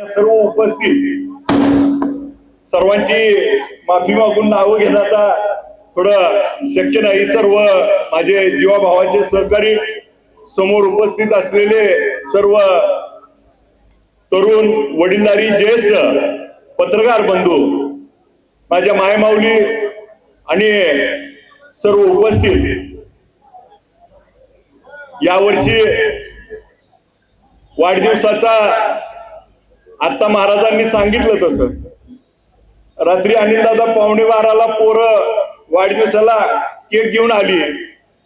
या सर्व उपस्थित सर्वांची माफी मागून नावं घेणं आता थोडं शक्य नाही. सर्व माझे जीवाभावाचे सहकारी समोर उपस्थित असलेले सर्व तरुण वडीलधारी ज्येष्ठ पत्रकार बंधू माझ्या मायमाऊली आणि सर्व उपस्थित यावर्षी वाढदिवसाचा आता महाराजांनी सांगितलं तसं. रात्री अनिलदादा पावणे बाराला पोरं वाढदिवसाला केक घेऊन आली.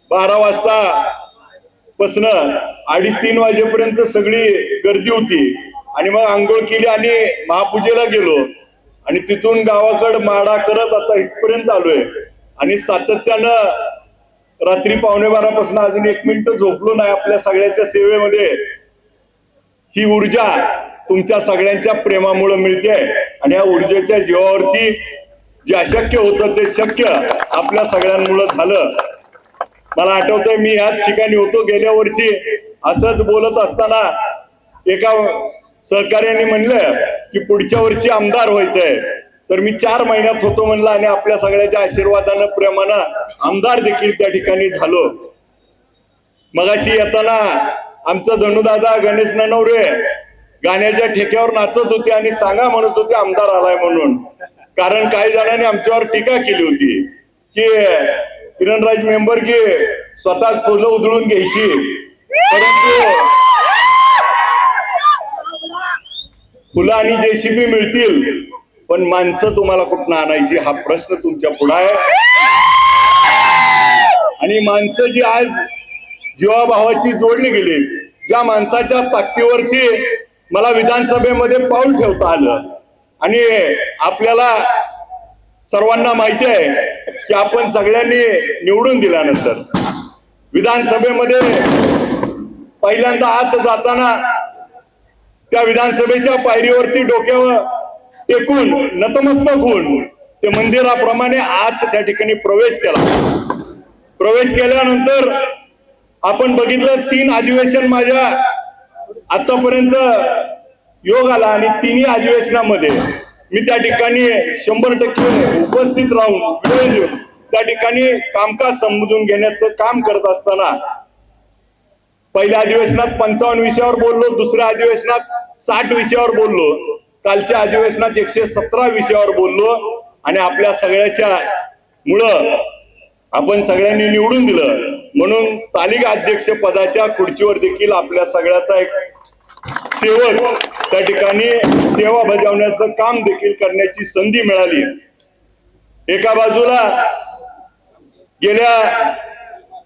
बारा वाजता पसन अडीच तीन वाजेपर्यंत सगळी गर्दी होती. आणि मग आंघोळ केली आणि महापूजेला गेलो. आणि तिथून गावाकड माडा करत आता इथपर्यंत आलोय. आणि सातत्यानं रात्री पावणे बारापासून अजून एक मिनिट झोपलो नाही आपल्या सगळ्याच्या सेवेमध्ये. ही ऊर्जा तुमच्या सगळ्यांच्या प्रेमामुळे मिळते आणि या ऊर्जेच्या जीवावरती जे अशक्य होतं ते शक्य आपल्या सगळ्यांमुळे झालं. मला आठवतंय मी याच ठिकाणी होतो गेल्या वर्षी. असंच बोलत असताना एका सहकार्याने म्हणलं की पुढच्या वर्षी आमदार व्हायचंय. तर मी चार महिन्यात होतो म्हणलं आणि आपल्या सगळ्याच्या आशीर्वादानं प्रेमानं आमदार देखील त्या ठिकाणी झालो. मगाशी येताना आमचं धनुदादा गणेश ननवरे गाण्याच्या ठेक्यावर नाचत होते आणि सांगा म्हणत होते आमदार आलाय म्हणून. कारण काही जणांनी आमच्यावर टीका केली होती की किरणराज मेंबर की स्वतः फुलं उधळून घ्यायची. परंतु फुलं आणि जेसीबी मिळतील पण माणसं तुम्हाला कुठं आणायची हा प्रश्न तुमच्यापुढे आहे. आणि माणसं जी आज जीवाभावाची जोडली गेली ज्या माणसाच्या ताकदीवरती मला विधानसभेमध्ये पाऊल ठेवता आलं. आणि आपल्याला सर्वांना माहिती आहे की आपण सगळ्यांनी निवडून दिल्यानंतर विधानसभेमध्ये पहिल्यांदा आत जाताना त्या विधानसभेच्या पायरीवरती डोक्यावर टेकून नतमस्तक होऊन ते मंदिराप्रमाणे आत त्या ठिकाणी प्रवेश केला. प्रवेश केल्यानंतर आपण बघितलं तीन अधिवेशन माझ्या आतापर्यंत योग आला आणि तिन्ही अधिवेशनामध्ये मी त्या ठिकाणी शंभर टक्के उपस्थित राहून वेळ देऊन त्या ठिकाणी कामकाज समजून घेण्याचं काम करत असताना पहिल्या अधिवेशनात पंचावन्न विषयावर बोललो दुसऱ्या अधिवेशनात साठ विषयावर बोललो कालच्या अधिवेशनात एकशे सतरा विषयावर बोललो आणि आपल्या सगळ्याच्या मुळं आपण सगळ्यांनी निवडून दिलं. म्हणून तालिका अध्यक्ष पदाच्या खुर्चीवर देखील आपल्या सगळ्याचा एक सेवक त्या ठिकाणी सेवा बजावण्याचं काम देखील करण्याची संधी मिळाली. एका बाजूला गेल्या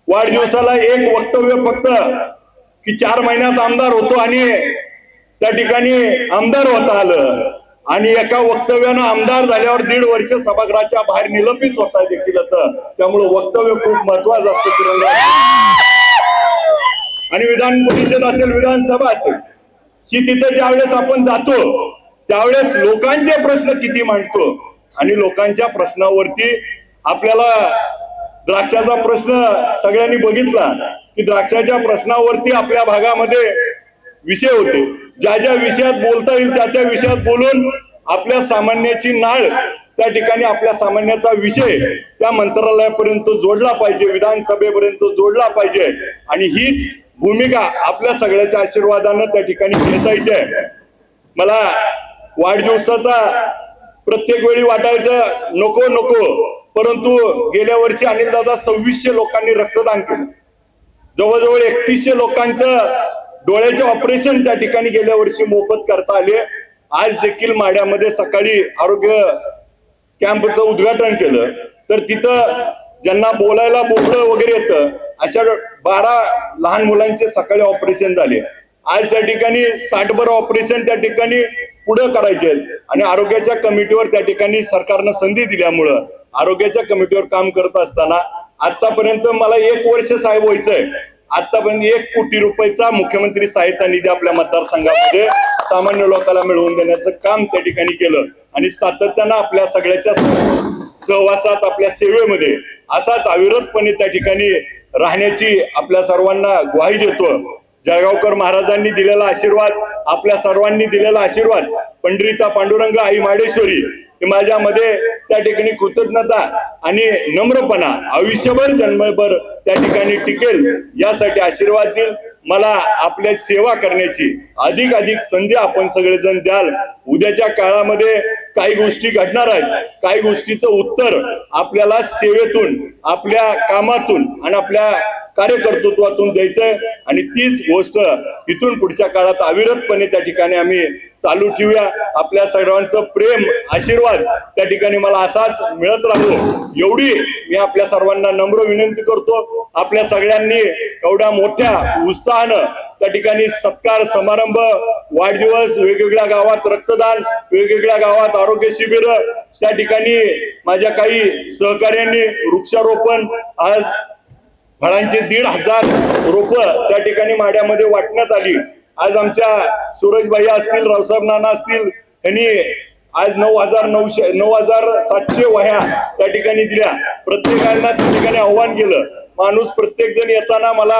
वाढदिवसाला एक वक्तव्य फक्त की चार महिन्यात आमदार होतो आणि त्या ठिकाणी आमदार होता आलं. आणि एका वक्तव्यानं आमदार झाल्यावर दीड वर्ष सभागृहाच्या बाहेर निलंबित होता देखील होतं त्यामुळे वक्तव्य खूप महत्वाचं असतं. किरण आणि विधान परिषद असेल विधानसभा असेल. की तिथे ज्यावेळेस आपण जातो त्यावेळेस लोकांचे प्रश्न किती मांडतो? आणि लोकांच्या प्रश्नावरती आपल्याला द्राक्षाचा प्रश्न सगळ्यांनी बघितला की द्राक्षाच्या प्रश्नावरती आपल्या भागामध्ये विषय होते. ज्या ज्या विषयात बोलता येईल त्या त्या विषयात बोलून आपल्या सामान्याची नाळ त्या ठिकाणी आपल्या सामान्याचा विषय त्या मंत्रालयापर्यंत जोडला पाहिजे विधानसभेपर्यंत जोडला पाहिजे. आणि हीच भूमिका आपल्या सगळ्याच्या आशीर्वादानं त्या ठिकाणी घेता येते. मला वाढदिवसाचा प्रत्येक वेळी वाटायचं नको नको. परंतु गेल्या वर्षी अनिलदादा सव्वीसशे लोकांनी रक्तदान केलं. जवळजवळ एकतीसशे लोकांचं डोळ्याचे ऑपरेशन त्या ठिकाणी गेल्या वर्षी मोफत करता आले. आज देखील माड्यामध्ये सकाळी आरोग्य कॅम्पचं उद्घाटन केलं. तर तिथं ज्यांना बोलायला बोबडं वगैरे येतं अशा बारा लहान मुलांचे सकाळी ऑपरेशन झाले. आज त्या ठिकाणी साठभर ऑपरेशन त्या ठिकाणी पुढे करायचे. आणि आरोग्याच्या कमिटीवर त्या ठिकाणी सरकारनं संधी दिल्यामुळं आरोग्याच्या कमिटीवर काम करत असताना आतापर्यंत मला एक वर्ष साहेब व्हायचंय. आतापर्यंत एक कोटी रुपयाचा मुख्यमंत्री सहायता निधी आपल्या मतदारसंघामध्ये सामान्य लोकांना मिळवून देण्याचं काम त्या ठिकाणी केलं. आणि सातत्यानं आपल्या सगळ्याच्या सहवासात आपल्या सेवेमध्ये असाच अविरतपणे त्या ठिकाणी राहण्याची आपल्या सर्वांना ग्वाही देतो. जळगावकर महाराजांनी दिलेला आशीर्वाद आपल्या सर्वांनी दिलेला आशीर्वाद पंढरीचा पांडुरंग आई माडेश्वरी ही माझ्यामध्ये त्या ठिकाणी कृतज्ञता आणि नम्रपणा आयुष्यभर जन्मभर त्या ठिकाणी टिकेल यासाठी आशीर्वाद देईल. मला आपल्या सेवा करण्याची अधिक अधिक संधी आपण सगळेजण द्याल. उद्याच्या काळामध्ये काही गोष्टी घडणार आहेत. काही गोष्टीचं उत्तर आपल्याला सेवेतून आपल्या कामातून आणि आपल्या कार्यकर्तृत्वातून द्यायचंय. आणि तीच गोष्ट इथून पुढच्या काळात अविरतपणे त्या ठिकाणी आम्ही चालू ठेवूया. आपल्या सर्वांचं प्रेम आशीर्वाद त्या ठिकाणी मला असाच मिळत राहतो एवढी मी आपल्या सर्वांना नम्र विनंती करतो. आपल्या सगळ्यांनी एवढ्या मोठ्या उत्साहानं त्या ठिकाणी सत्कार समारंभ वाढदिवस वेगवेगळ्या गावात रक्तदान वेगवेगळ्या गावात आरोग्य शिबिर त्या ठिकाणी माझ्या काही सहकार्यांनी वृक्षारोपण आज फळांचे दीड हजार रोप त्या ठिकाणी माड्यामध्ये वाटण्यात आली. आज आमच्या सूरजबाई असतील रावसाहेब नाना असतील यांनी आज नऊ हजार नऊशे नऊ हजार सातशे वह्या त्या ठिकाणी दिल्या. प्रत्येकांना त्या ठिकाणी आव्हान केलं माणूस प्रत्येक जण येताना मला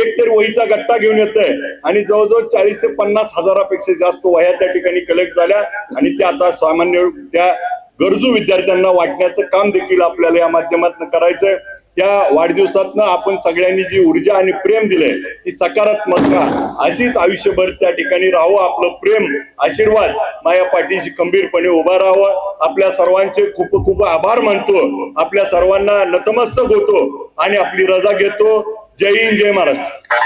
एक तरी वहीचा गट्टा घेऊन येतोय. आणि जवळजवळ चाळीस ते पन्नास हजारापेक्षा जास्त वह्या त्या ठिकाणी कलेक्ट झाल्या. आणि त्या आता सामान्य त्या गरजू विद्यार्थ्यांना वाटण्याचं काम देखील आपल्याला या माध्यमातून करायचंय. या वाढदिवसातनं आपण सगळ्यांनी जी ऊर्जा आणि प्रेम दिलंय ती सकारात्मक अशीच आयुष्यभर त्या ठिकाणी राहावं आपलं प्रेम आशीर्वाद माया पाठीशी खंबीरपणे उभा राहावं. आपल्या सर्वांचे खूप खूप आभार मानतो. आपल्या सर्वांना नतमस्तक होतो आणि आपली रजा घेतो. जय हिंद जय महाराष्ट्र.